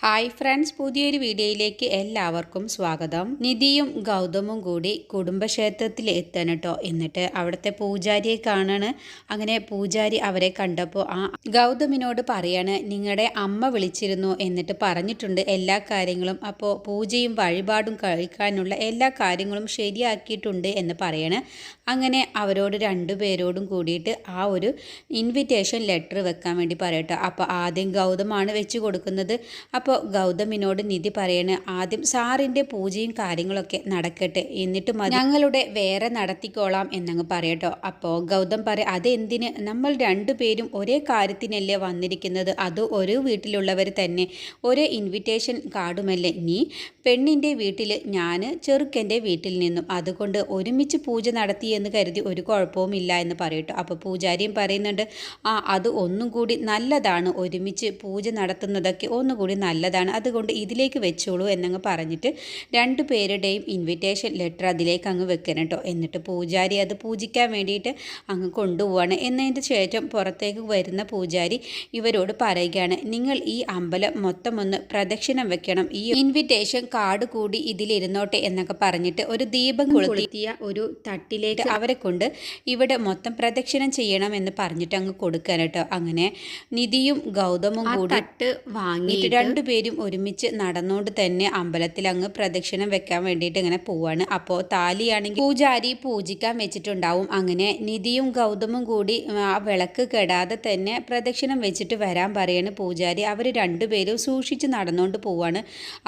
Hi friends പുതിയൊരു വീഡിയോയിലേക്ക് എല്ലാവർക്കും സ്വാഗതം. നിധിയും ഗൗതമും കൂടി കുടുംബക്ഷേത്രത്തിൽ എത്തണം കേട്ടോ എന്നിട്ട് അവിടുത്തെ പൂജാരിയെ കാണാണ്. അങ്ങനെ പൂജാരി അവരെ കണ്ടപ്പോൾ ആ ഗൗതമിനോട് പറയാണ് നിങ്ങളുടെ അമ്മ വിളിച്ചിരുന്നു എന്നിട്ട് പറഞ്ഞിട്ടുണ്ട് എല്ലാ കാര്യങ്ങളും. അപ്പോൾ പൂജയും വഴിപാടും കഴിക്കാനുള്ള എല്ലാ കാര്യങ്ങളും ശരിയാക്കിയിട്ടുണ്ട് എന്ന് പറയാണ്. അങ്ങനെ അവരോട് രണ്ടുപേരോടും കൂടിയിട്ട് ആ ഒരു ഇൻവിറ്റേഷൻ ലെറ്റർ വെക്കാൻ വേണ്ടി പറയട്ടോ. അപ്പോൾ ആദ്യം ഗൗതമാണ് വെച്ച് കൊടുക്കുന്നത്. അപ്പോൾ ഗൗതമിനോട് നിധി പറയണ് ആദ്യം സാറിന്റെ പൂജയും കാര്യങ്ങളൊക്കെ നടക്കട്ടെ എന്നിട്ട് ഞങ്ങളുടെ വേറെ നടത്തിക്കോളാം എന്നങ്ങ് പറയട്ടോ. അപ്പോൾ ഗൗതം പറ അതെന്തിന്? നമ്മൾ രണ്ടുപേരും ഒരേ കാര്യത്തിനല്ലേ വന്നിരിക്കുന്നത്. അത് ഒരു വീട്ടിലുള്ളവർ തന്നെ. ഒരേ ഇൻവിറ്റേഷൻ കാർഡുമല്ലേ നീ? പെണ്ണിന്റെ വീട്ടിൽ ഞാൻ ചെറുക്കന്റെ വീട്ടിൽ നിന്നും. അതുകൊണ്ട് ഒരുമിച്ച് പൂജ നടത്തി എന്ന് കരുതി ഒരു കുഴപ്പവുമില്ല എന്ന് പറയട്ടോ. അപ്പോൾ പൂജാരിയും പറയുന്നുണ്ട് ആ അത് ഒന്നും കൂടി നല്ലതാണ്. ഒരുമിച്ച് പൂജ നടത്തുന്നതൊക്കെ ഒന്നുകൂടി നല്ലതാണ്. അതുകൊണ്ട് ഇതിലേക്ക് വെച്ചോളൂ എന്നങ്ങ് പറഞ്ഞിട്ട് രണ്ട് പേരുടെയും ഇൻവിറ്റേഷൻ ലെറ്റർ അതിലേക്ക് അങ്ങ് വെക്കണം കേട്ടോ എന്നിട്ട് പൂജാരി അത് പൂജിക്കാൻ വേണ്ടിയിട്ട് അങ്ങ് കൊണ്ടുപോവാണ്. എന്നതിന്റെ ശേഷം പുറത്തേക്ക് വരുന്ന പൂജാരി ഇവരോട് പറയുകയാണ് നിങ്ങൾ ഈ അമ്പലം മൊത്തം ഒന്ന് പ്രദക്ഷിണം വെക്കണം. ഈ ഇൻവിറ്റേഷൻ കാർഡ് കൂടി ഇതിലിരുന്നോട്ടെ എന്നൊക്കെ പറഞ്ഞിട്ട് ഒരു ദീപം കൊളുത്തിയ ഒരു തട്ടിലേക്ക് അവരെ കൊണ്ട് ഇവിടെ മൊത്തം പ്രദക്ഷിണം ചെയ്യണം എന്ന് പറഞ്ഞിട്ട് അങ്ങ് കൊടുക്കാൻ കേട്ടോ അങ്ങനെ നിധിയും ഗൗതമും കൂടി തട്ട് വാങ്ങിയിട്ട് രണ്ടുപേരും ഒരുമിച്ച് നടന്നുകൊണ്ട് തന്നെ അമ്പലത്തിൽ അങ്ങ് പ്രദക്ഷിണം വെക്കാൻ വേണ്ടിയിട്ട് ഇങ്ങനെ പോവാണ്. അപ്പോൾ താലിയാണെങ്കിൽ പൂജാരി പൂജിക്കാൻ വെച്ചിട്ടുണ്ടാവും. അങ്ങനെ നിധിയും ഗൗതമും കൂടി ആ വിളക്ക് കെടാതെ തന്നെ പ്രദക്ഷിണം വെച്ചിട്ട് വരാൻ പറയാണ് പൂജാരി. അവർ രണ്ടുപേരും സൂക്ഷിച്ച് നടന്നുകൊണ്ട് പോവാണ്.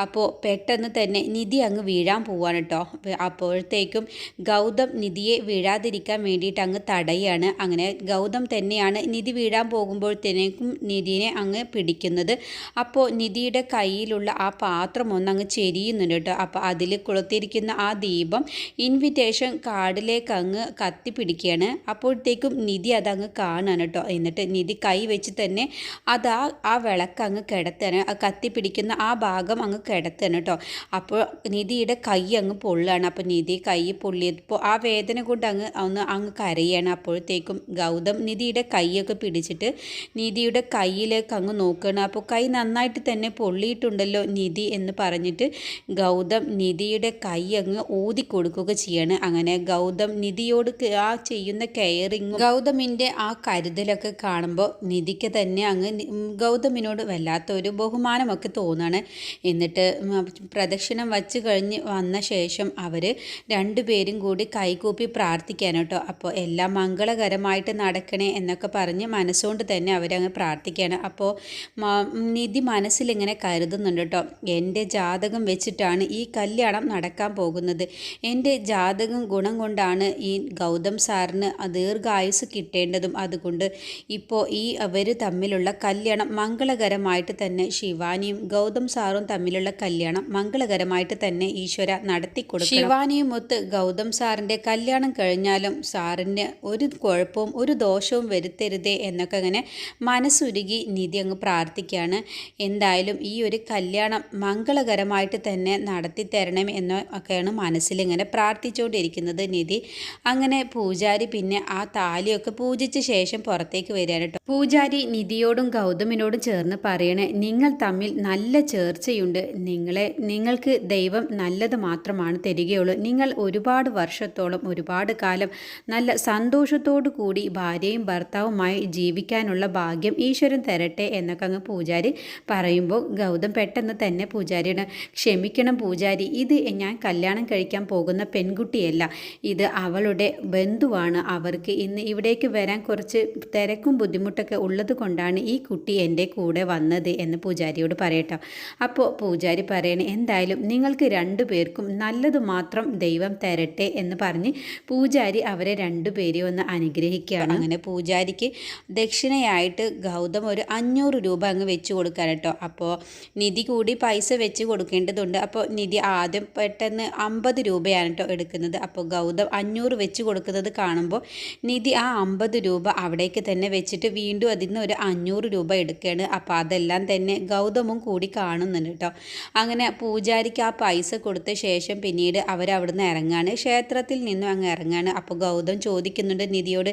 അപ്പോൾ പെട്ടെന്ന് തന്നെ നിധി അങ്ങ് വീഴാൻ പോവാണ് കേട്ടോ അപ്പോഴത്തേക്കും ഗൗതം നിധിയെ വീഴാതിരിക്കാൻ വേണ്ടിയിട്ട് അങ്ങ് തടയാണ്. അങ്ങനെ ഗൗതം തന്നെയാണ് നിധി വീഴാൻ പോകുമ്പോഴത്തേക്കും നിധിനെ അങ്ങ് പിടിക്കുന്നത്. അപ്പോൾ നിധിയുടെ കയ്യിലുള്ള ആ പാത്രം ഒന്നങ്ങ് ചെരിയുന്നുണ്ട് കേട്ടോ. അപ്പോൾ അതിൽ കൊളുത്തിരിക്കുന്ന ആ ദീപം ഇൻവിറ്റേഷൻ കാർഡിലേക്ക് അങ്ങ് കത്തി പിടിക്കുകയാണ് അപ്പോഴത്തേക്കും നിധി അതങ്ങ് കാണാൻ കേട്ടോ. എന്നിട്ട് നിധി കൈ വെച്ച് തന്നെ അത് ആ വിളക്ക് അങ്ങ് കിടത്താണ്. കത്തി പിടിക്കുന്ന ആ ഭാഗം അങ്ങ് കിടത്താണ് കേട്ടോ. അപ്പോൾ നിധിയുടെ കൈ അങ്ങ് പൊള്ളുകയാണ് അപ്പോൾ നിധി കൈ പൊള്ളിയപ്പോൾ ആ വേദന കൊണ്ട് അങ്ങ് ഒന്ന് അങ്ങ് കരയാണ്. അപ്പോഴത്തേക്കും ഗൗതം നിധിയുടെ കൈയൊക്കെ പിടിച്ചിട്ട് നിധിയുടെ കയ്യിലേക്ക് അങ്ങ് നോക്കുകയാണ്. അപ്പോൾ കൈ നന്നായിട്ട് തന്നെ പൊള്ളിയിട്ടുണ്ടല്ലോ നിധി എന്ന് പറഞ്ഞിട്ട് ഗൗതം നിധിയുടെ കൈ അങ്ങ് ഊതി കൊടുക്കുക ചെയ്യാണ്. അങ്ങനെ ഗൗതം നിധിയോട് ആ ചെയ്യുന്ന കെയറിങ് ഗൗതമിന്റെ ആ കരുതലൊക്കെ കാണുമ്പോൾ നിധിക്ക് തന്നെ അങ്ങ് ഗൗതമിനോട് വല്ലാത്ത ഒരു ബഹുമാനമൊക്കെ തോന്നുകയാണ് എന്നിട്ട് പ്രദക്ഷിണം വച്ച് കഴിഞ്ഞ് വന്ന ശേഷം അവർ രണ്ടുപേരും കൂടി കൈകൂപ്പി പ്രാർത്ഥിക്കാൻ കേട്ടോ. അപ്പോൾ എല്ലാം മംഗളകരമായിട്ട് നടക്കണേ എന്നൊക്കെ പറഞ്ഞ് മനസ്സുകൊണ്ട് തന്നെ അവരങ്ങ് പ്രാർത്ഥിക്കുകയാണ് അപ്പോൾ നിധി മനസ്സിലിങ്ങനെ കരുതുന്നുണ്ട് കേട്ടോ. എന്റെ ജാതകം വെച്ചിട്ടാണ് ഈ കല്യാണം നടക്കാൻ പോകുന്നത്. എന്റെ ജാതകം ഗുണം കൊണ്ടാണ് ഈ ഗൗതം സാറിന് ദീർഘായുസ് കിട്ടേണ്ടതും അതുകൊണ്ട് ഇപ്പോൾ ഈ അവർ തമ്മിലുള്ള കല്യാണം മംഗളകരമായിട്ട് തന്നെ ശിവാനിയും ഗൗതം സാറും തമ്മിലുള്ള കല്യാണം മംഗളകരമായിട്ട് തന്നെ ഈശ്വര നടത്തി കൊടുക്കും ശിവാനിയും ഒത്ത് ഗൗതം സാറിന്റെ കല്യാണം കഴിഞ്ഞാലും സാറിന് ഒരു കുഴപ്പവും ഒരു ദോഷവും വരുത്തരുതേ എന്നൊക്കെ അങ്ങനെ മനസ്സുരുകി നിധി അങ്ങ് പ്രാർത്ഥിക്കുകയാണ്. എന്തായാലും ഈ ഒരു കല്യാണം മംഗളകരമായിട്ട് തന്നെ നടത്തി തരണം എന്ന് ഒക്കെയാണ് മനസ്സിലിങ്ങനെ പ്രാർത്ഥിച്ചുകൊണ്ടിരിക്കുന്നത് നിധി. അങ്ങനെ പൂജാരി പിന്നെ ആ താലിയൊക്കെ പൂജിച്ച ശേഷം പുറത്തേക്ക് വരികയാണ് പൂജാരി നിധിയോടും ഗൗതമിനോടും ചേർന്ന് പറയണേ നിങ്ങൾ തമ്മിൽ നല്ല ചേർച്ചയുണ്ട്. നിങ്ങളെ നിങ്ങൾക്ക് ദൈവം നല്ലത് മാത്രമാണ് തരികയുള്ളൂ. നിങ്ങൾ ഒരുപാട് വർഷത്തോളം ഒരുപാട് കാലം നല്ല സന്തോഷത്തോടു കൂടി ഭാര്യയും ഭർത്താവുമായി ജീവിക്കാനുള്ള ഭാഗ്യം ഈശ്വരൻ തരട്ടെ എന്നൊക്കെ അങ്ങ് പൂജാരി പറയുമ്പോൾ ഗൗതം പെട്ടെന്ന് തന്നെ പൂജാരിയുടെ ക്ഷമിക്കണം പൂജാരി. ഇത് ഞാൻ കല്യാണം കഴിക്കാൻ പോകുന്ന പെൺകുട്ടിയല്ല. ഇത് അവളുടെ ബന്ധുവാണ്. അവർക്ക് ഇന്ന് ഇവിടേക്ക് വരാൻ കുറച്ച് തിരക്കും ബുദ്ധിമുട്ടൊക്കെ ഉള്ളത് കൊണ്ടാണ് ഈ കുട്ടി എന്റെ കൂടെ വന്നത് എന്ന് പൂജാരിയോട് പറയട്ടോ. അപ്പോൾ പൂജാരി പറയണേ എന്തായാലും നിങ്ങൾക്ക് രണ്ടു പേർക്കും നല്ലത് മാത്രം ദൈവം തരട്ടെ എന്ന് പറഞ്ഞ് പൂജാരി അവരെ രണ്ടുപേരെയും ഒന്ന് അനുഗ്രഹിക്കുകയാണ്. അങ്ങനെ പൂജാരിക്ക് ദക്ഷിണയായിട്ട് ഗൗതം ഒരു അഞ്ഞൂറ് രൂപ അങ്ങ് വെച്ച് കൊടുക്കാൻ കേട്ടോ അപ്പോൾ നിധി കൂടി പൈസ വെച്ച് കൊടുക്കേണ്ടതുണ്ട്. അപ്പോൾ നിധി ആദ്യം പെട്ടെന്ന് അമ്പത് രൂപയാണ് കേട്ടോ എടുക്കുന്നത്. അപ്പോൾ ഗൗതം അഞ്ഞൂറ് വെച്ച് കൊടുക്കുന്നത് കാണുമ്പോൾ നിധി ആ അമ്പത് രൂപ അവിടേക്ക് തന്നെ വെച്ചിട്ട് വീണ്ടും അതിൽ നിന്ന് ഒരു അഞ്ഞൂറ് രൂപ എടുക്കുകയാണ്. അപ്പോൾ അതെല്ലാം തന്നെ ഗൗതമും കൂടി കാണുന്നുണ്ട് കേട്ടോ അങ്ങനെ പൂജാരിക്ക് ആ പൈസ കൊടുത്ത ശേഷം പിന്നീട് അവരവിടുന്ന് ഇറങ്ങാണ്. ക്ഷേത്രത്തിൽ നിന്നും അങ്ങ് ഇറങ്ങാണ്. അപ്പോൾ ഗൗതം ചോദിക്കുന്നുണ്ട് നിധിയോട്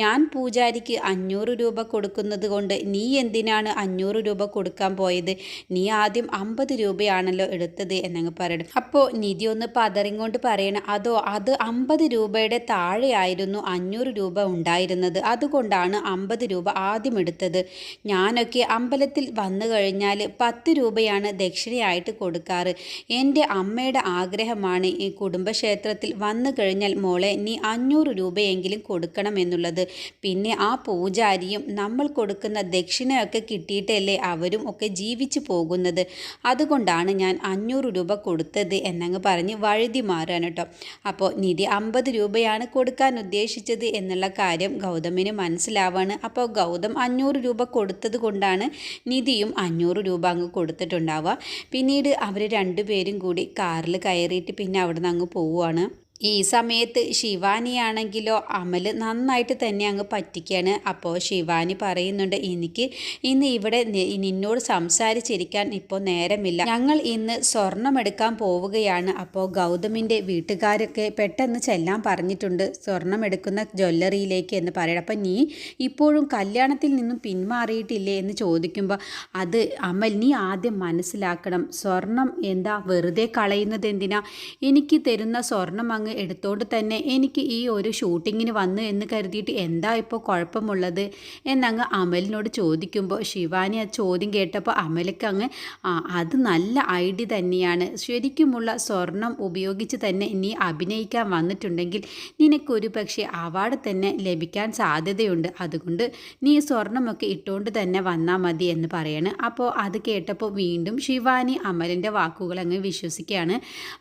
ഞാൻ പൂജാരിക്ക് അഞ്ഞൂറ് രൂപ കൊടുക്കുന്നത് കൊണ്ട് നീ എന്തിനാണ് അഞ്ഞൂറ് രൂപ കൊടുക്കാൻ പോയത്? നീ ആദ്യം അമ്പത് രൂപയാണല്ലോ എടുത്തത് എന്നങ്ങ് പറയണം. അപ്പോൾ നിധി ഒന്ന് പതറിങ്ങോണ്ട് പറയണം അതോ അത് അമ്പത് രൂപയുടെ താഴെയായിരുന്നു അഞ്ഞൂറ് രൂപ ഉണ്ടായിരുന്നത്? അതുകൊണ്ടാണ് അമ്പത് രൂപ ആദ്യം എടുത്തത്. ഞാനൊക്കെ അമ്പലത്തിൽ വന്നു കഴിഞ്ഞാൽ പത്ത് രൂപയാണ് ദക്ഷിണയായിട്ട് കൊടുക്കാറ്. എന്റെ അമ്മയുടെ ആഗ്രഹമാണ് ഈ കുടുംബക്ഷേത്രത്തിൽ വന്നു കഴിഞ്ഞാൽ മോളെ നീ അഞ്ഞൂറ് രൂപയെങ്കിലും കൊടുക്കണം എന്നുള്ളത്. പിന്നെ ആ പൂജാരിയും നമ്മൾ കൊടുക്കുന്ന ദക്ഷിണയൊക്കെ കിട്ടിയിട്ടല്ലേ അവരും ഒക്കെ ജീവിച്ചു പോകുന്നത്. അതുകൊണ്ടാണ് ഞാൻ അഞ്ഞൂറ് രൂപ കൊടുത്തത് എന്നങ്ങ് പറഞ്ഞ് വഴുതി മാറാൻ കേട്ടോ. അപ്പോൾ നിധി അമ്പത് രൂപയാണ് കൊടുക്കാൻ ഉദ്ദേശിച്ചത് എന്നുള്ള കാര്യം ഗൗതമിന് മനസ്സിലാവാണ്. അപ്പോൾ ഗൗതം അഞ്ഞൂറ് രൂപ കൊടുത്തത് കൊണ്ടാണ് നിധിയും അഞ്ഞൂറ് രൂപ അങ്ങ് കൊടുത്തിട്ടുണ്ടാവുക. പിന്നീട് അവർ രണ്ടുപേരും കൂടി കാറിൽ കയറിയിട്ട് പിന്നെ അവിടെ നിന്ന് അങ്ങ് പോവുകയാണ്. ഈ സമയത്ത് ശിവാനിയാണെങ്കിലോ അമൽ നന്നായിട്ട് തന്നെ അങ്ങ് പറ്റിക്കുകയാണ് അപ്പോൾ ശിവാനി പറയുന്നുണ്ട് എനിക്ക് ഇന്ന് ഇവിടെ നിന്നോട് സംസാരിച്ചിരിക്കാൻ ഇപ്പോൾ നേരമില്ല. ഞങ്ങൾ ഇന്ന് സ്വർണം എടുക്കാൻ പോവുകയാണ്. അപ്പോൾ ഗൗതമിന്റെ വീട്ടുകാരൊക്കെ പെട്ടെന്ന് ചെല്ലാൻ പറഞ്ഞിട്ടുണ്ട് സ്വർണം എടുക്കുന്ന ജ്വല്ലറിയിലേക്ക് എന്ന് പറയണം. അപ്പം നീ ഇപ്പോഴും കല്യാണത്തിൽ നിന്നും പിന്മാറിയിട്ടില്ലേ എന്ന് ചോദിക്കുമ്പോൾ അത് അമൽ നീ ആദ്യം മനസ്സിലാക്കണം. സ്വർണം എന്താ വെറുതെ കളയുന്നത് എന്തിനാ? എനിക്ക് തരുന്ന സ്വർണം അങ്ങ് അങ്ങ് എടുത്തോണ്ട് തന്നെ എനിക്ക് ഈ ഒരു ഷൂട്ടിങ്ങിന് വന്നു എന്ന് കരുതിയിട്ട് എന്താ ഇപ്പോൾ കുഴപ്പമുള്ളത്? എന്നങ്ങ് അമലിനോട് ചോദിക്കുമ്പോൾ ശിവാനി ആ ചോദ്യം കേട്ടപ്പോൾ അമലക്ക് അങ്ങ് അത് നല്ല ഐഡിയ തന്നെയാണ്. ശരിക്കുമുള്ള സ്വർണം ഉപയോഗിച്ച് തന്നെ നീ അഭിനയിക്കാൻ വന്നിട്ടുണ്ടെങ്കിൽ നിനക്കൊരു പക്ഷേ അവാർഡ് തന്നെ ലഭിക്കാൻ സാധ്യതയുണ്ട്. അതുകൊണ്ട് നീ സ്വർണമൊക്കെ ഇട്ടുകൊണ്ട് തന്നെ വന്നാൽ മതി എന്ന് പറയാണ്. അപ്പോൾ അത് കേട്ടപ്പോൾ വീണ്ടും ശിവാനി അമലിന്റെ വാക്കുകൾ അങ്ങ് വിശ്വസിക്കുകയാണ്.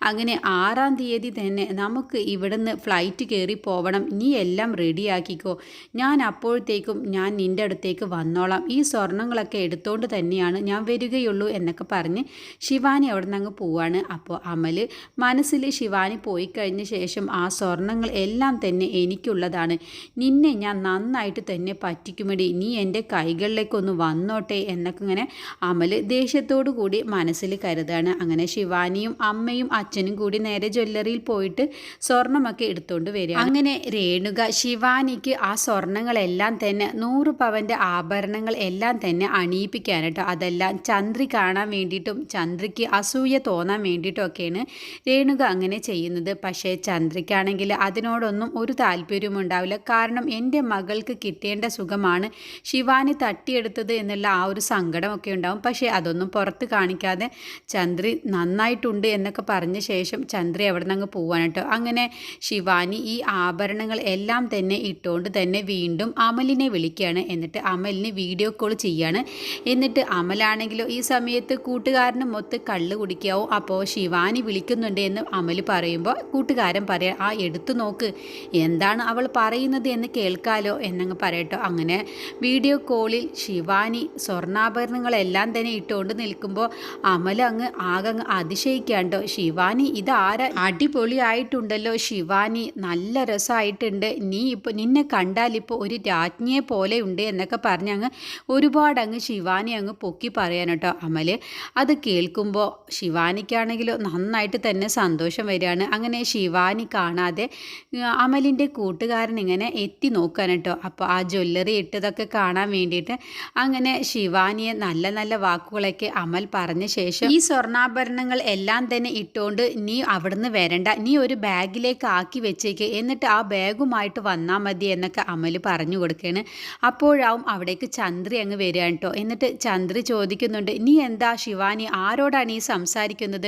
അങ്ങനെ ആറാം തീയതി തന്നെ നമ്മൾ നമുക്ക് ഇവിടുന്ന് ഫ്ലൈറ്റ് കയറി പോവണം. നീ എല്ലാം റെഡിയാക്കിക്കോ ഞാൻ അപ്പോഴത്തേക്കും ഞാൻ നിന്റെ അടുത്തേക്ക് വന്നോളാം. ഈ സ്വർണങ്ങളൊക്കെ എടുത്തോണ്ട് തന്നെയാണ് ഞാൻ വരികയുള്ളൂ എന്നൊക്കെ പറഞ്ഞ് ശിവാനി അവിടെ നിന്ന് അങ്ങ് പോവാണ്. അപ്പോൾ അമൽ മനസ്സിൽ ശിവാനി പോയി കഴിഞ്ഞ ശേഷം ആ സ്വർണങ്ങൾ എല്ലാം തന്നെ എനിക്കുള്ളതാണ്. നിന്നെ ഞാൻ നന്നായിട്ട് തന്നെ പറ്റിക്കുമടി. നീ എന്റെ കൈകളിലേക്കൊന്ന് വന്നോട്ടെ എന്നൊക്കെ ഇങ്ങനെ അമൽ ദേഷ്യത്തോടു കൂടി മനസ്സിൽ കരുതാണ്. അങ്ങനെ ശിവാനിയും അമ്മയും അച്ഛനും കൂടി നേരെ ജ്വല്ലറിയിൽ പോയിട്ട് സ്വർണമൊക്കെ എടുത്തുകൊണ്ട് വരിക അങ്ങനെ രേണുക ശിവാനിക്ക് ആ സ്വർണങ്ങളെല്ലാം തന്നെ നൂറ് പവന്റെ ആഭരണങ്ങൾ എല്ലാം തന്നെ അണിയിപ്പിക്കാനായിട്ടോ അതെല്ലാം ചന്ദ്രി കാണാൻ വേണ്ടിയിട്ടും ചന്ദ്രിക്ക് അസൂയ തോന്നാൻ വേണ്ടിയിട്ടും ഒക്കെയാണ് രേണുക അങ്ങനെ ചെയ്യുന്നത്. പക്ഷേ ചന്ദ്രിക്കാണെങ്കിൽ അതിനോടൊന്നും ഒരു താല്പര്യവും ഉണ്ടാവില്ല. കാരണം എന്റെ മകൾക്ക് കിട്ടേണ്ട സുഖമാണ് ശിവാനി തട്ടിയെടുത്തത് എന്നുള്ള ആ ഒരു സങ്കടമൊക്കെ ഉണ്ടാവും. പക്ഷേ അതൊന്നും പുറത്ത് കാണിക്കാതെ ചന്ദ്രി നന്നായിട്ടുണ്ട് എന്നൊക്കെ പറഞ്ഞ ശേഷം ചന്ദ്രി അവിടെ നിന്ന് അങ്ങ് പോവാൻ കേട്ടോ. അങ്ങനെ ശിവാനി ഈ ആഭരണങ്ങൾ എല്ലാം തന്നെ ഇട്ടുകൊണ്ട് തന്നെ വീണ്ടും അമലിനെ വിളിക്കുകയാണ്. എന്നിട്ട് അമലിന് വീഡിയോ കോൾ ചെയ്യാണ്. എന്നിട്ട് അമലാണെങ്കിലോ ഈ സമയത്ത് കൂട്ടുകാരന് മൊത്ത് കള്ള് കുടിക്കാവും? അപ്പോൾ ശിവാനി വിളിക്കുന്നുണ്ട് എന്ന് അമൽ പറയുമ്പോൾ കൂട്ടുകാരൻ പറയാം ആ എടുത്തു നോക്ക്. എന്താണ് അവൾ പറയുന്നത് എന്ന് കേൾക്കാലോ? എന്നങ്ങ് പറയട്ടോ. അങ്ങനെ വീഡിയോ കോളിൽ ശിവാനി സ്വർണാഭരണങ്ങളെല്ലാം തന്നെ ഇട്ടുകൊണ്ട് നിൽക്കുമ്പോൾ അമൽ അങ്ങ് ആകെ അതിശയിക്കാണ്ടോ ശിവാനി ഇതാരാ? അടിപൊളിയായിട്ടുണ്ട് ഉണ്ടല്ലോ ശിവാനി നല്ല രസമായിട്ടുണ്ട്. നീ ഇപ്പോൾ നിന്നെ കണ്ടാൽ ഇപ്പോൾ ഒരു രാജ്ഞിയെ പോലെ ഉണ്ട് എന്നൊക്കെ പറഞ്ഞ് അങ്ങ് ഒരുപാട് അങ്ങ് ശിവാനി അങ്ങ് പൊക്കി പറയാൻ കേട്ടോ അമൽ അത് കേൾക്കുമ്പോൾ ശിവാനിക്കാണെങ്കിലോ നന്നായിട്ട് തന്നെ സന്തോഷം വരികയാണ്. അങ്ങനെ ശിവാനി കാണാതെ അമലിന്റെ കൂട്ടുകാരൻ ഇങ്ങനെ എത്തി നോക്കാൻ കേട്ടോ. അപ്പോൾ ആ ജ്വല്ലറി ഇട്ടതൊക്കെ കാണാൻ വേണ്ടിയിട്ട് അങ്ങനെ ശിവാനിയെ നല്ല നല്ല വാക്കുകളൊക്കെ അമൽ പറഞ്ഞ ശേഷം ഈ സ്വർണാഭരണങ്ങൾ എല്ലാം തന്നെ ഇട്ടുകൊണ്ട് നീ അവിടുന്ന് വരണ്ട. നീ ഒരു ബാഗ് ബാഗിലേക്ക് ആക്കി വെച്ചേക്ക്. എന്നിട്ട് ആ ബാഗുമായിട്ട് വന്നാൽ മതി എന്നൊക്കെ അമൽ പറഞ്ഞു കൊടുക്കുകയാണ് അപ്പോഴാവും അവിടേക്ക് ചന്ദ്രി അങ്ങ് വരിക കേട്ടോ. എന്നിട്ട് ചന്ദ്രി ചോദിക്കുന്നുണ്ട് നീ എന്താ ശിവാനി ആരോടാണ് ഈ സംസാരിക്കുന്നത്?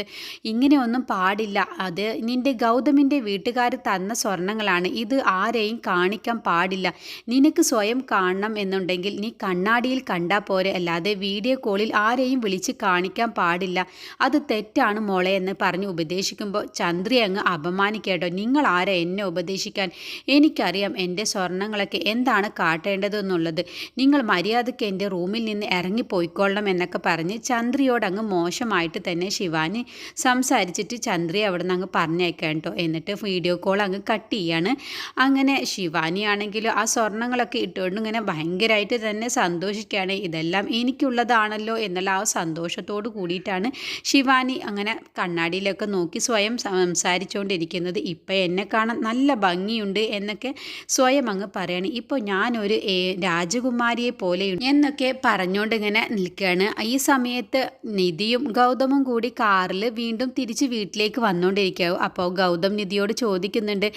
ഇങ്ങനെയൊന്നും പാടില്ല. അത് നിന്റെ ഗൗതമിന്റെ വീട്ടുകാർ തന്ന സ്വർണങ്ങളാണ്. ഇത് ആരെയും കാണിക്കാൻ പാടില്ല. നിനക്ക് സ്വയം കാണണം എന്നുണ്ടെങ്കിൽ നീ കണ്ണാടിയിൽ കണ്ടാൽ പോരെ. അല്ലാതെ വീഡിയോ കോളിൽ ആരെയും വിളിച്ച് കാണിക്കാൻ പാടില്ല. അത് തെറ്റാണ് മോളെ എന്ന് പറഞ്ഞ് ഉപദേശിക്കുമ്പോൾ ചന്ദ്രി അങ്ങ് അപമാനിക്കും കേട്ടോ. നിങ്ങൾ ആരെ എന്നെ ഉപദേശിക്കാൻ? എനിക്കറിയാം എന്റെ സ്വർണങ്ങളൊക്കെ എന്താണ് കാട്ടേണ്ടതെന്നുള്ളത് നിങ്ങൾ മര്യാദയ്ക്ക് എന്റെ റൂമിൽ നിന്ന് ഇറങ്ങിപ്പോയിക്കൊള്ളണം എന്നൊക്കെ പറഞ്ഞ് ചന്ദ്രിയോട് അങ്ങ് മോശമായിട്ട് തന്നെ ശിവാനി സംസാരിച്ചിട്ട് ചന്ദ്രയെ അവിടെ നിന്ന് അങ്ങ് പറഞ്ഞേക്കാം കേട്ടോ. എന്നിട്ട് വീഡിയോ കോൾ അങ്ങ് കട്ട് ചെയ്യാണ്. അങ്ങനെ ശിവാനി ആണെങ്കിലും ആ സ്വർണങ്ങളൊക്കെ ഇട്ടുകൊണ്ട് ഇങ്ങനെ ഭയങ്കരമായിട്ട് തന്നെ സന്തോഷിക്കുകയാണ്. ഇതെല്ലാം എനിക്കുള്ളതാണല്ലോ എന്നുള്ള ആ സന്തോഷത്തോട് കൂടിയിട്ടാണ് ശിവാനി അങ്ങനെ കണ്ണാടിയിലൊക്കെ നോക്കി സ്വയം സംസാരിച്ചുകൊണ്ടിരിക്കുന്നത്. കാണിക്കുന്നത് ഇപ്പം എന്നെ കാണാൻ നല്ല ഭംഗിയുണ്ട് എന്നൊക്കെ സ്വയം അങ്ങ് പറയണം. ഇപ്പോൾ ഞാനൊരു രാജകുമാരിയെ പോലെയുണ്ട് എന്നൊക്കെ പറഞ്ഞുകൊണ്ട് ഇങ്ങനെ നിൽക്കുകയാണ്. ഈ സമയത്ത് നിധിയും ഗൗതമും കൂടി കാറിൽ വീണ്ടും തിരിച്ച് വീട്ടിലേക്ക് വന്നുകൊണ്ടിരിക്കാവും അപ്പോൾ ഗൗതം നിധിയോട് ചോദിക്കുന്നുണ്ട്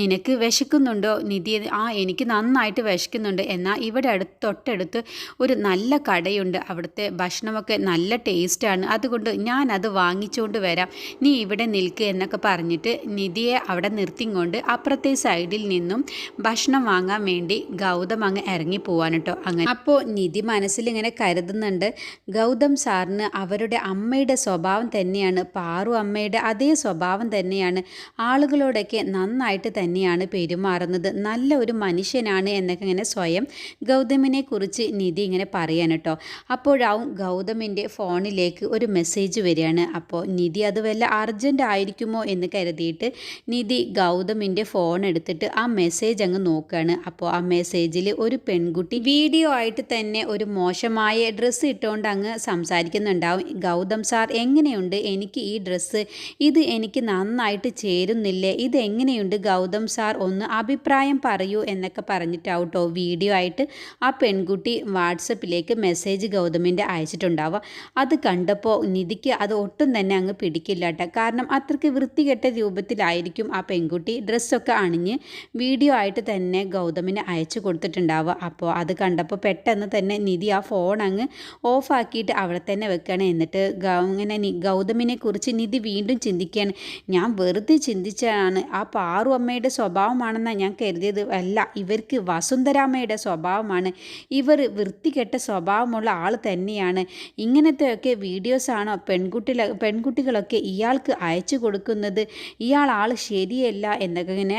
നിനക്ക് വിശക്കുന്നുണ്ടോ? നിധി ആ എനിക്ക് നന്നായിട്ട് വിശക്കുന്നുണ്ട്. എന്നാൽ ഇവിടെ അടുത്ത് തൊട്ടടുത്ത് ഒരു നല്ല കടയുണ്ട്. അവിടുത്തെ ഭക്ഷണമൊക്കെ നല്ല ടേസ്റ്റാണ്. അതുകൊണ്ട് ഞാനത് വാങ്ങിച്ചുകൊണ്ട് വരാം. നീ ഇവിടെ നിൽക്ക് എന്നൊക്കെ പറഞ്ഞിട്ട് നിധിയെ അവിടെ നിർത്തിക്കൊണ്ട് അപ്പുറത്തെ സൈഡിൽ നിന്നും ഭക്ഷണം വാങ്ങാൻ വേണ്ടി ഗൗതം അങ്ങ് ഇറങ്ങി പോവാൻ കേട്ടോ. അങ്ങനെ അപ്പോൾ നിധി മനസ്സിൽ ഇങ്ങനെ കരുതുന്നുണ്ട് ഗൗതം സാറിന് അവരുടെ അമ്മയുടെ സ്വഭാവം തന്നെയാണ് പാറു അമ്മയുടെ അതേ സ്വഭാവം തന്നെയാണ് ആളുകളോടൊക്കെ നന്നായിട്ട് തന്നെയാണ് പെരുമാറുന്നത് നല്ല ഒരു മനുഷ്യനാണ് എന്നൊക്കെ ഇങ്ങനെ സ്വയം ഗൗതമിനെ കുറിച്ച് നിധി ഇങ്ങനെ പറയാൻ കേട്ടോ. അപ്പോഴാവും ഗൗതമിന്റെ ഫോണിലേക്ക് ഒരു മെസ്സേജ് വരികയാണ്. അപ്പോൾ നിധി അത് വല്ല അർജന്റ് ആയിരിക്കുമോ എന്ന് കരുതിയിട്ട് നിധി ഗൗതമിന്റെ ഫോൺ എടുത്തിട്ട് ആ മെസ്സേജ് അങ്ങ് നോക്കുകയാണ് അപ്പോൾ ആ മെസ്സേജിൽ ഒരു പെൺകുട്ടി വീഡിയോ ആയിട്ട് തന്നെ ഒരു മോശമായ ഡ്രസ്സ് ഇട്ടുകൊണ്ട് അങ്ങ് സംസാരിക്കുന്നുണ്ടാവും. ഗൗതം സാർ എങ്ങനെയുണ്ട്? എനിക്ക് ഈ ഡ്രസ്സ് ഇത് എനിക്ക് നന്നായിട്ട് ചേരുന്നില്ലേ? ഇത് എങ്ങനെയുണ്ട്? ഗൗതം സാർ ഒന്ന് അഭിപ്രായം പറയൂ എന്നൊക്കെ പറഞ്ഞിട്ടാവട്ടോ വീഡിയോ ആയിട്ട് ആ പെൺകുട്ടി വാട്സപ്പിലേക്ക് മെസ്സേജ് ഗൗതമിന്റെ അയച്ചിട്ടുണ്ടാവുക. അത് കണ്ടപ്പോൾ നിധിക്ക് അത് ഒട്ടും തന്നെ അങ്ങ് പിടിക്കില്ല കേട്ടോ കാരണം അത്രയ്ക്ക് വൃത്തികെട്ട രൂപത്തിലായിരിക്കും ആ പെൺകുട്ടി. ഡ്രസ്സൊക്കെ അണിഞ്ഞ് വീഡിയോ ആയിട്ട് തന്നെ ഗൗതമിന് അയച്ചു കൊടുത്തിട്ടുണ്ടാവുക. അപ്പോൾ അത് കണ്ടപ്പോൾ പെട്ടെന്ന് തന്നെ നിധി ആ ഫോൺ അങ്ങ് ഓഫാക്കിയിട്ട് അവിടെ തന്നെ വെക്കുകയാണ്. എന്നിട്ട് അങ്ങനെ ഗൗതമിനെ കുറിച്ച് നിധി വീണ്ടും ചിന്തിക്കുകയാണ്. ഞാൻ വെറുതെ ചിന്തിച്ചാണ്. ആ പാറു അമ്മയുടെ സ്വഭാവമാണെന്നാണ് ഞാൻ കരുതിയത്. അല്ല ഇവർക്ക് വസുന്ധരാമ്മയുടെ സ്വഭാവമാണ്. ഇവർ വൃത്തികെട്ട സ്വഭാവമുള്ള ആൾ തന്നെയാണ്. ഇങ്ങനത്തെയൊക്കെ വീഡിയോസാണോ പെൺകുട്ടികളെ പെൺകുട്ടികളൊക്കെ ഇയാൾക്ക് അയച്ചു കൊടുക്കുന്നത്? ഇയാൾ ആൾ ശരിയല്ല എന്നൊക്കെ ഇങ്ങനെ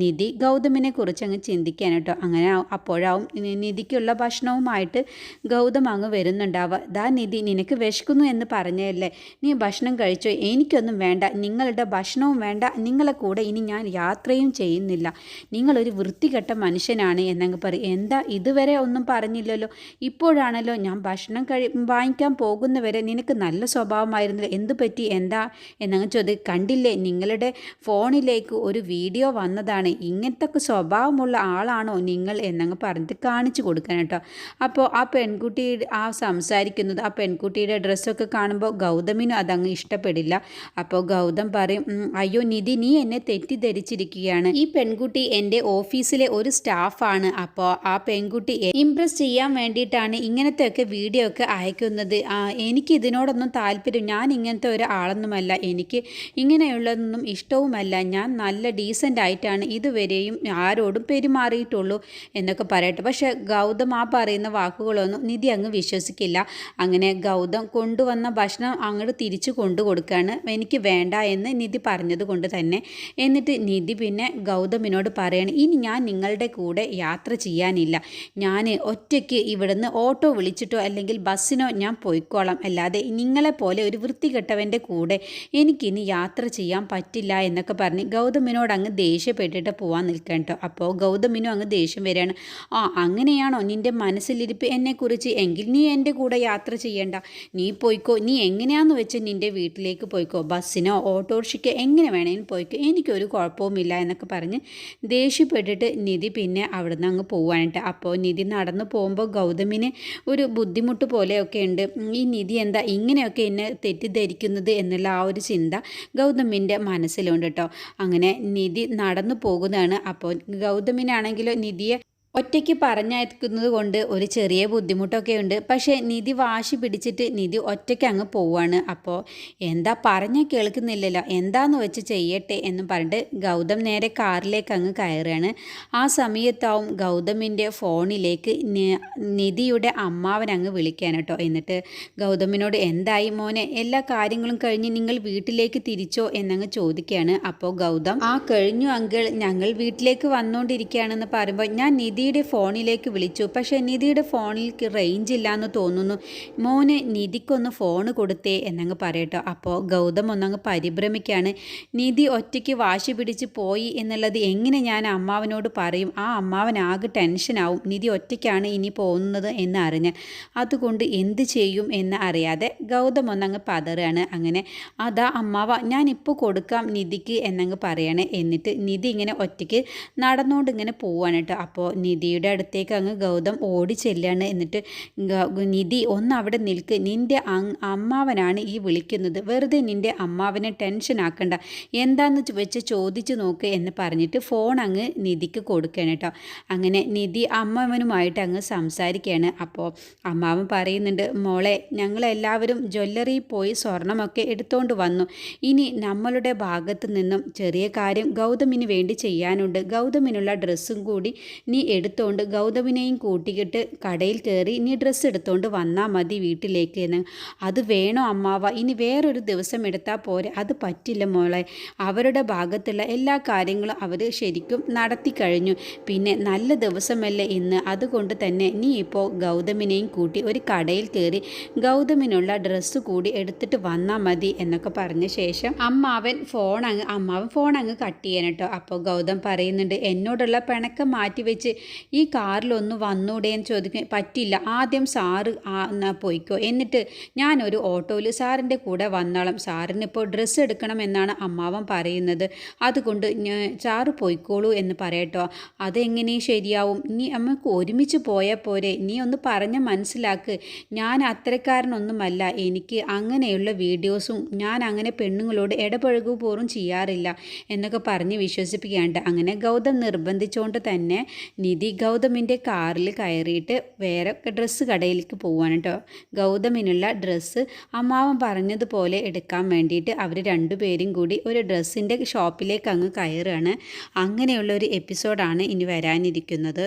നിധി ഗൗതമിനെ കുറിച്ച് അങ്ങ് ചിന്തിക്കാൻ അങ്ങനെ അപ്പോഴാവും നിധിക്കുള്ള ഭക്ഷണവുമായിട്ട് ഗൗതം അങ്ങ് വരുന്നുണ്ടാവുക. ദാ നിധി നിനക്ക് വിശക്കുന്നു എന്ന് പറഞ്ഞല്ലേ നീ ഭക്ഷണം കഴിച്ചോ? എനിക്കൊന്നും വേണ്ട. നിങ്ങളുടെ ഭക്ഷണവും വേണ്ട. നിങ്ങളെ കൂടെ ഇനി ഞാൻ യാത്രയും ചെയ്യുന്നില്ല. നിങ്ങളൊരു വൃത്തികെട്ട മനുഷ്യനാണ് എന്നങ്ങ് പറയും. എന്താ? ഇതുവരെ ഒന്നും പറഞ്ഞില്ലല്ലോ. ഇപ്പോഴാണല്ലോ ഞാൻ ഭക്ഷണം കഴി വാങ്ങിക്കാൻ പോകുന്നവരെ നിനക്ക് നല്ല സ്വഭാവമായിരുന്നില്ല. എന്ത് പറ്റി? എന്താ? എന്നങ്ങ് ചോദി കണ്ടില്ലേ? നിങ്ങളുടെ ഫോണിലേക്ക് ഒരു വീഡിയോ വന്നതാണ്. ഇങ്ങനത്തെ സ്വഭാവമുള്ള ആളാണോ നിങ്ങൾ എന്നങ്ങ് പറഞ്ഞിട്ട് കാണിച്ചു കൊടുക്കാൻ കേട്ടോ. അപ്പോൾ ആ പെൺകുട്ടി ആ സംസാരിക്കുന്നത് ആ പെൺകുട്ടിയുടെ ഡ്രസ്സൊക്കെ കാണുമ്പോൾ ഗൗതമിനും അതങ്ങ് ഇഷ്ടപ്പെടില്ല. അപ്പോൾ ഗൗതം പറയും അയ്യോ നിധി നീ എന്നെ തെറ്റിദ്ധരിച്ചിരിക്കുകയാണ്. ഈ പെൺകുട്ടി എന്റെ ഓഫീസിലെ ഒരു സ്റ്റാഫാണ്. അപ്പോൾ ആ പെൺകുട്ടി ഇംപ്രസ് ചെയ്യാൻ വേണ്ടിയിട്ടാണ് ഇങ്ങനത്തെ ഒക്കെ വീഡിയോ ഒക്കെ അയക്കുന്നത് എനിക്ക് ഇതിനോടൊന്നും താല്പര്യം ഞാൻ ഇങ്ങനത്തെ ഒരാളൊന്നുമല്ല എനിക്ക് ഇങ്ങനെയുള്ളതൊന്നും ഇഷ്ടവുമല്ല. ഞാൻ നല്ല ഡീസന്റ് ആയിട്ടാണ് ഇതുവരെയും ആരോടും പെരുമാറിയിട്ടുള്ളൂ എന്നൊക്കെ പറയട്ടെ. പക്ഷേ ഗൗതം ആ പറയുന്ന വാക്കുകളൊന്നും നിധി അങ്ങ് വിശ്വസിക്കില്ല. അങ്ങനെ ഗൗതം കൊണ്ടുവന്ന ഭക്ഷണം അങ്ങോട്ട് തിരിച്ചു കൊണ്ടു കൊടുക്കുകയാണ് എനിക്ക് വേണ്ട എന്ന് നിധി പറഞ്ഞതുകൊണ്ട് തന്നെ. എന്നിട്ട് നിധി പിന്നെ ഗൗതമിനോട് പറയാണ് ഇനി ഞാൻ നിങ്ങളുടെ കൂടെ യാത്ര ചെയ്യാനില്ല. ഞാൻ ഒറ്റയ്ക്ക് ഇവിടുന്ന് ഓട്ടോ വിളിച്ചിട്ടോ അല്ലെങ്കിൽ ബസ്സിനോ ഞാൻ പോയിക്കോളാം. അല്ലാതെ നിങ്ങളെപ്പോലെ ഒരു വൃത്തികെട്ടവന്റെ കൂടെ എനിക്കിനി യാത്ര ചെയ്യാൻ പറ്റില്ല എന്നൊക്കെ പറഞ്ഞ് ഗൗതമിനോട് അങ്ങ് ദേഷ്യപ്പെട്ടിട്ട് പോവാൻ നിൽക്കണം കേട്ടോ. അപ്പോൾ ഗൗതമിനും അങ്ങ് ദേഷ്യം വരികയാണ്. ആ അങ്ങനെയാണോ നിന്റെ മനസ്സിലിരിപ്പ് എന്നെക്കുറിച്ച്? എങ്കിൽ നീ എന്റെ കൂടെ യാത്ര ചെയ്യേണ്ട. നീ പോയിക്കോ. നീ എങ്ങനെയാണെന്ന് വെച്ച് നിന്റെ വീട്ടിലേക്ക് പോയിക്കോ? ബസ്സിനോ ഓട്ടോറിക്ഷയ്ക്കോ എങ്ങനെ വേണേലും പോയിക്കോ. എനിക്കൊരു കുഴപ്പവുമില്ല എന്നൊക്കെ പറഞ്ഞ് ദേഷ്യപ്പെട്ടിട്ട് നിധി പിന്നെ അവിടുന്ന് അങ്ങ് പോവാനായിട്ട് അപ്പോൾ നിധി നടന്നു പോകുമ്പോൾ ഗൗതമിന് ഒരു ബുദ്ധിമുട്ട് പോലെയൊക്കെ ഉണ്ട്. ഈ നിധി എന്താ ഇങ്ങനെയൊക്കെ എന്നെ തെറ്റിദ്ധരിക്കുന്നത്? എന്നുള്ള ആ ഒരു ചിന്ത ഗൗതമിന്റെ മനസ്സിലുണ്ട് കേട്ടോ അങ്ങനെ നിധി നടന്നു പോകുന്നതാണ്. അപ്പോൾ ഗൗതമിനാണെങ്കിലോ നിധിയെ ഒറ്റയ്ക്ക് പറഞ്ഞയക്കുന്നത് കൊണ്ട് ഒരു ചെറിയ ബുദ്ധിമുട്ടൊക്കെ ഉണ്ട് പക്ഷേ നിധി വാശി പിടിച്ചിട്ട് നിധി ഒറ്റയ്ക്ക് അങ്ങ് പോവാണ്. അപ്പോൾ എന്താ പറഞ്ഞാൽ കേൾക്കുന്നില്ലല്ലോ. എന്താന്ന് വെച്ച് ചെയ്യട്ടെ എന്ന് പറഞ്ഞിട്ട് ഗൗതം നേരെ കാറിലേക്ക് അങ്ങ് കയറുകയാണ്. ആ സമയത്താവും ഗൗതമിന്റെ ഫോണിലേക്ക് നിധിയുടെ അമ്മാവൻ അങ്ങ് വിളിക്കാൻ കേട്ടോ. എന്നിട്ട് ഗൗതമിനോട് എന്തായി മോനെ? എല്ലാ കാര്യങ്ങളും കഴിഞ്ഞ് നിങ്ങൾ വീട്ടിലേക്ക് തിരിച്ചോ എന്നങ്ങ് ചോദിക്കുകയാണ്. അപ്പോൾ ഗൗതം ആ കഴിഞ്ഞു അങ്കിൾ. ഞങ്ങൾ വീട്ടിലേക്ക് വന്നുകൊണ്ടിരിക്കുകയാണെന്ന് പറയുമ്പോൾ ഞാൻ നിധി നിധിയുടെ ഫോണിലേക്ക് വിളിച്ചു. പക്ഷേ നിധിയുടെ ഫോണിൽ റേഞ്ച് ഇല്ലയെന്ന് തോന്നുന്നു. മോന് നിധിക്കൊന്ന് ഫോൺ കൊടുത്തേ എന്നങ്ങ് പറയട്ടോ. അപ്പോൾ ഗൗതം ഒന്നങ്ങ് പരിഭ്രമിക്കുകയാണ് നിധി ഒറ്റയ്ക്ക് വാശി പിടിച്ച് പോയി എന്നുള്ളത് എങ്ങനെ ഞാൻ അമ്മാവനോട് പറയും? ആ അമ്മാവനാകെ ടെൻഷനാവും നിധി ഒറ്റയ്ക്കാണ് ഇനി പോകുന്നത് എന്ന് അറിഞ്ഞ്. അതുകൊണ്ട് എന്ത് ചെയ്യും എന്ന് അറിയാതെ ഗൗതം ഒന്നങ്ങ് പതറുകയാണ്. അങ്ങനെ അതാ അമ്മാവ ഞാനിപ്പോൾ കൊടുക്കാം നിധിക്ക് എന്നങ്ങ് പറയണേ. എന്നിട്ട് നിധി ഇങ്ങനെ ഒറ്റയ്ക്ക് നടന്നുകൊണ്ട് ഇങ്ങനെ പോവാണ് കേട്ടോ. അപ്പോൾ നിധിയുടെ അടുത്തേക്ക് അങ്ങ് ഗൗതം ഓടി ചെല്ലുകയാണ്. എന്നിട്ട് നിധി ഒന്ന് അവിടെ നിൽക്ക്. നിന്റെ അമ്മാവനാണ് ഈ വിളിക്കുന്നത്. വെറുതെ നിന്റെ അമ്മാവനെ ടെൻഷൻ ആക്കണ്ട. എന്താന്ന് വെച്ച് ചോദിച്ചു നോക്ക് എന്ന് പറഞ്ഞിട്ട് ഫോൺ അങ്ങ് നിധിക്ക് കൊടുക്കണം കേട്ടോ. അങ്ങനെ നിധി അമ്മാവനുമായിട്ട് അങ്ങ് സംസാരിക്കുകയാണ്. അപ്പോൾ അമ്മാവൻ പറയുന്നുണ്ട് മോളെ ഞങ്ങളെല്ലാവരും ജ്വല്ലറിയിൽ പോയി സ്വർണമൊക്കെ എടുത്തുകൊണ്ട് വന്നു. ഇനി നമ്മളുടെ ഭാഗത്തു നിന്നും ചെറിയ കാര്യം ഗൗതമിന് വേണ്ടി ചെയ്യാനുണ്ട്. ഗൗതമിനുള്ള ഡ്രസ്സും കൂടി നീ എടുത്തുകൊണ്ട് ഗൗതമിനെയും കൂട്ടിക്കിട്ട് കടയിൽ കയറി ഇനി ഡ്രസ്സ് എടുത്തുകൊണ്ട് വന്നാൽ മതി വീട്ടിലേക്ക് എന്ന് അത് വേണോ അമ്മാവ? ഇനി വേറൊരു ദിവസം എടുത്താൽ പോരെ? അത് പറ്റില്ല മോളെ. അവരുടെ ഭാഗത്തുള്ള എല്ലാ കാര്യങ്ങളും അവർ ശരിക്കും നടത്തി കഴിഞ്ഞു. പിന്നെ നല്ല ദിവസമല്ലേ ഇന്ന്? അതുകൊണ്ട് തന്നെ നീ ഇപ്പോൾ ഗൗതമിനെയും കൂട്ടി ഒരു കടയിൽ കയറി ഗൗതമിനുള്ള ഡ്രസ്സ് കൂടി എടുത്തിട്ട് വന്നാൽ മതി എന്നൊക്കെ പറഞ്ഞ ശേഷം അമ്മാവൻ ഫോൺ അങ്ങ് അമ്മാവൻ ഫോൺ അങ്ങ് കട്ട് ചെയ്യാൻ കേട്ടോ. അപ്പോൾ ഗൗതം പറയുന്നുണ്ട് എന്നോടുള്ള പിണക്കം മാറ്റി വെച്ച് ഈ കാറിലൊന്ന് വന്നൂടെ എന്ന് ചോദിക്കാൻ പറ്റില്ല ആദ്യം സാറ് പോയിക്കോ. എന്നിട്ട് ഞാനൊരു ഓട്ടോയിൽ സാറിന്റെ കൂടെ വന്നോളാം. സാറിന് ഇപ്പോൾ ഡ്രസ്സ് എടുക്കണം എന്നാണ് അമ്മാവൻ പറയുന്നത്. അതുകൊണ്ട് സാറ് പോയിക്കോളൂ എന്ന് പറയട്ടോ. അതെങ്ങനെ ശരിയാവും? നീ അമ്മയ്ക്ക് ഒരുമിച്ച് പോയാൽ പോരെ. നീ ഒന്ന് പറഞ്ഞ് മനസ്സിലാക്ക്. ഞാൻ അത്തരക്കാരനൊന്നുമല്ല എനിക്ക് അങ്ങനെയുള്ള വീഡിയോസും ഞാൻ അങ്ങനെ പെണ്ണുങ്ങളോട് ഇടപഴകു പോറും ചെയ്യാറില്ല എന്നൊക്കെ പറഞ്ഞ് വിശ്വസിപ്പിക്കാണ്ട് അങ്ങനെ ഗൗതം നിർബന്ധിച്ചുകൊണ്ട് തന്നെ നിധി ഗൗതമിന്റെ കാറിൽ കയറിയിട്ട് വേറെ ഡ്രസ്സ് കടയിലേക്ക് പോവാണ് കേട്ടോ ഗൗതമിനുള്ള ഡ്രസ്സ് അമ്മാവൻ പറഞ്ഞതുപോലെ എടുക്കാൻ വേണ്ടിയിട്ട് അവർ രണ്ടുപേരും കൂടി ഒരു ഡ്രസ്സിന്റെ ഷോപ്പിലേക്ക് അങ്ങ് കയറുകയാണ്. അങ്ങനെയുള്ള ഒരു എപ്പിസോഡാണ് ഇനി വരാനിരിക്കുന്നത്.